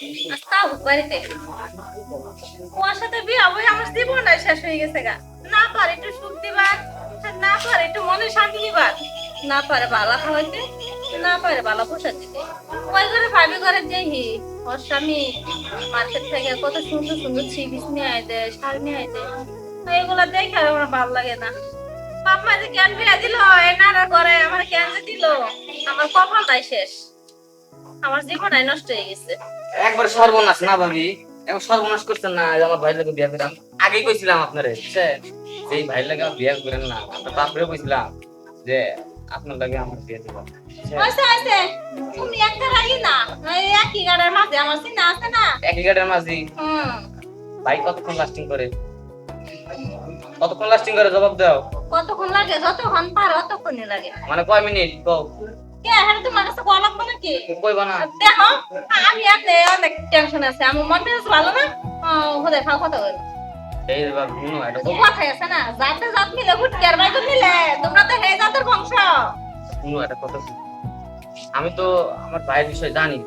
আমার কত সুন্দর সুন্দর নিয়ে নিয়ে দেখে আমার ভালো লাগে না। বাপ যে জ্ঞান দিল এনারা করে আমার জ্ঞান দিল, আমার কপালটাই শেষ। আমার জীবনটাই নষ্ট হয়ে গেছে। একবার সর্বনাশ না ভাবি। এখন সর্বনাশ করছেন না আমার ভাই লাগে বিয়া করাম আগেই কইছিলাম আপনারে এই ভাই লাগে আমার বিয়া করেন না আপনার তারপরে কইছিলাম যে আপনার লাগে আমার বিয়ে দিব। তুমি একটা না একই গাড়ির মাঝে আমার চিনা আছে না? একই গাড়ির মাঝি? ভাই কতক্ষণ লাস্টিং করে? কতক্ষণ লাস্টিং করে জবাব দাও। কতক্ষণ লাগে? যতক্ষণ পারো ততক্ষণই লাগে। মানে কয় মিনিট? কও। হ্যাঁ আমি আপনি অনেক টেনশন আছে আমার মন ভালো না? হোদে খাও কথা বলো কথাই আছে না জাত মিলে মিলে তোমরা তো হে জাতের বংশ। শুনো একটা কথা আমি তো আমার ভাইয়ের বিষয়ে জানি।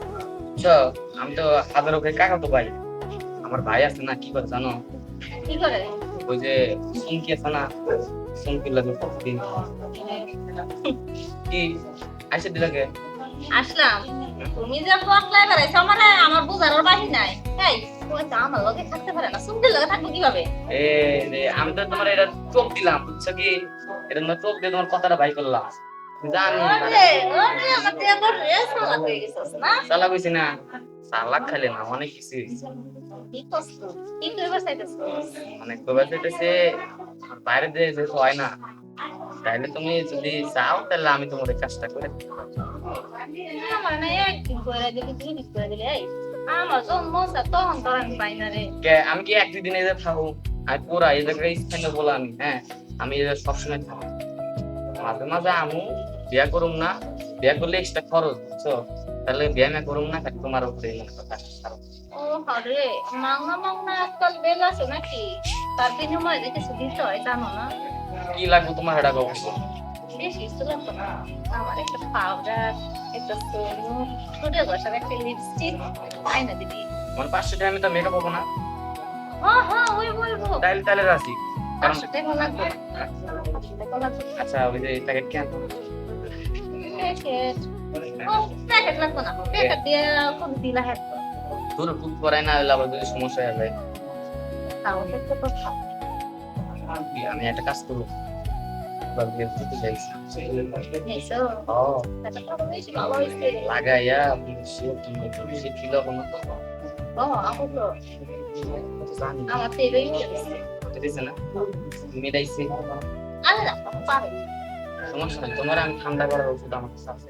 আমি তো হাজার ওকে কাকা তো ভাই। আমার ভাই আছে না কি করে জানো? কি করে? ওই যে সুমকি আছে না সুমকি লাগে প্রতিদিন কি? আইসে দিলাকে আসলাম। তুমি যে পটলাই বেড়াইছো মানে আমার বাহি নাই। এই আমার লগে থাকতে পারে না সুন্দর লগে থাকব কীভাবে? এ রে, আমি তো তোমার এটা চোখ দিলাম বুঝছ কি? এটা তোমার চোখ দিয়ে তোমার কথাটা ভাই করলাম। জানি ওরে ওরে আমার দিয়ে বড় রেস হয়ে গেছস না? চালা কইছি না। চালাক খাইলে না অনেক কিছু। কি কষ্ট কি কবে সেটাছে বাইরে যেহেতু হয় না। তাইলে তুমি যদি চাও তাহলে আমি তোমার কাজটা করে আমার না একদিন করে দিবি দুই দিন করে দিলে আমার জন্ম তখন তোর আমি পাই না রে। আমি কি এক দুই দিন এই থাকব? আমি পুরা এই জায়গায় স্থানীয় বলে আমি হ্যাঁ? আমি সবসময় থাকব। মাঝে মাঝে আমু বিয়া করুম না বিয়া করলে এক্সট্রা খরচ বুঝছ? তাহলে বিয়া না করুম না খালি তোমার উপরে। ও হরে মাংনা মাংনা আজকাল বেল আছে নাকি? তার বিনিময়ে কিছু দিতে হয় জানো না? কি লাগবে তোমার এটা গল্প বেশি কিছু না। আমার একটা পাউডার একটা সোনু ছোট একটা লিপস্টিক দিবি মানে পাঁচশো টাকা আমি তো মেকআপ হব না। হ্যাঁ হ্যাঁ ওই বলব। তাইলে তাহলে রাখি পাঁচশো টাকা লাগবে। পাঁচশো আচ্ছা ওই যে প্যাকেট কেন? প্যাকেট প্যাকেট লাগবে না। প্যাকেট দিয়ে কোন দিলা হ্যাঁ না যদি সমস্যা হয়ে যায়। তাও তো কথা আমি একটা কাজ করব। হয়েছে লাগাইয়া শিওর তুমি বেশি ফিল হবে না ও আপু তো জানি আমার তো এটাই হয়েছে বুঝতেছে না? মেডাইছে আরে না পারে। সমস্যা নাই তোমার আমি ঠান্ডা করার ওষুধ আমার কাছে আছে।